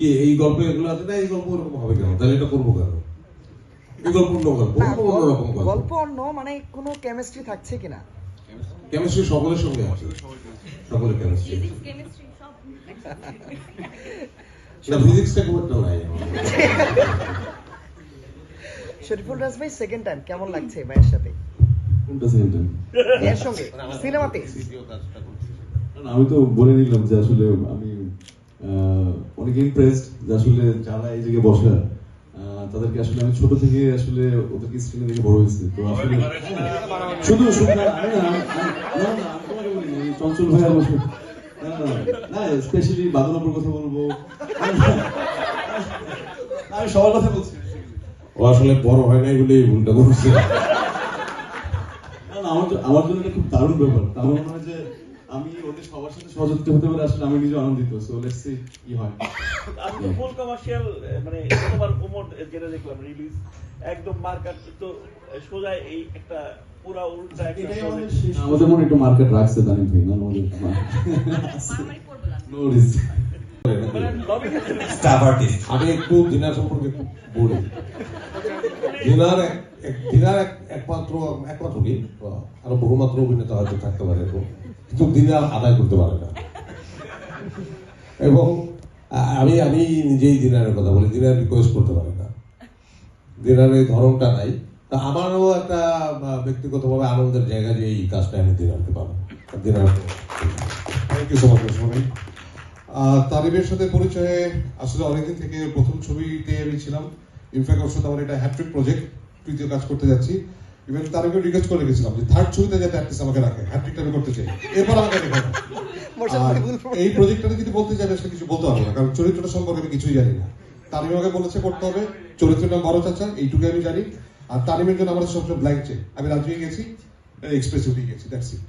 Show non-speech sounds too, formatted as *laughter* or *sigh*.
কি এই গল্পে এগুলো আছে না? এই গল্প ওরকম হবে কেন? তাহলে এটা করব কেন? এই গল্প অন্য গল্প অন্যরকম গল্প গল্প। অন্য মানে কোনো কেমিস্ট্রি থাকছে কিনা? কেমিস্ট্রি সকলের সঙ্গে আছে। সকলের কেমিস্ট্রি না ফিজিক্সটা খুব একটা নাই শরীফুল রাজ ভাই সেকেন্ড টাইম কেমন লাগছে ভাইয়ের সাথে? কোনটা সেকেন্ড টাইম এর সঙ্গে? সিনেমাতে? আমি তো বলে নিলাম যে আসলে আমি আহ, অনেক ইমপ্রেসড যে আসলে যারা এই জায়গায় বসে তাদেরকে আসলে আমি ছোট থেকে আসলে ওদেরকে স্ক্রিনে দেখে বড় হয়েছি। তো আসলে শুধু চঞ্চল ভাইয়া বসে না স্পেশালি কথা বলব। আমি সবার কথা বলছি। ও আসলে বড় হয় নাই বলে এই ভুলটা করছে। আমার আমার জন্য এটা খুব দারুণ ব্যাপার। আমার মনে হয় যে আমি ওদের সবার সাথে সহযোগিতা হতে পারে আসলে আমি নিজে আনন্দিত সো লেটস সি কি হয় আমি তো ফুল কমার্শিয়াল মানে গতবার কোমর যেটা দেখলাম রিলিজ একদম মার্কার তো সোজা এই একটা পুরা উল্টা একটা। আমাদের মনে একটু মার্কেট রাখছে তানিম ভাই না আমাদের মারামারি নো রিস্ক মানে। স্টাফ আর্টিস্ট আমি একটু দিনার সম্পর্কে খুব বলি *laughs* একমাত্র একমাত্র কি? আরও বহুমাত্র অভিনেতা হয়তো থাকতে পারে কিন্তু আদায় করতে পারে না। এবং আমি আমি নিজেই কথা বলি রিকোয়েস্ট করতে না। ধরনটা নাই। তা আমারও একটা ব্যক্তিগতভাবে আনন্দের জায়গা যে এই কাজটা আমি দিনারকে পাবো। Dinar thank you so much তারিবের সাথে পরিচয়ে আসলে অনেকদিন থেকে প্রথম ছবিতে আমি ছিলাম। ইনফ্যাক্ট আমার এটা হ্যাট্রিক প্রজেক্ট তৃতীয় কাজ করতে যাচ্ছি। ইভেন তারিকে রিকোয়েস্ট করে গেছিলাম যে থার্ড ছবিতে যাতে আমাকে রাখে হ্যাট্রিকটা আমি করতে চাই। এরপর আমাকে রেখে। এই প্রজেক্টটাতে যদি বলতে যাবে আসলে কিছু বলতে হবে না কারণ চরিত্রটা সম্পর্কে আমি কিছুই জানি না। তারিম আমাকে বলেছে করতে হবে চরিত্রটা বড় চাচা এইটুকু আমি জানি। আর তারিমের জন্য আমার সবসময় ব্ল্যাঙ্ক চেক আমি রাজি হয়ে গেছি এক্সপ্রেস উঠে গেছি দ্যাটস ইট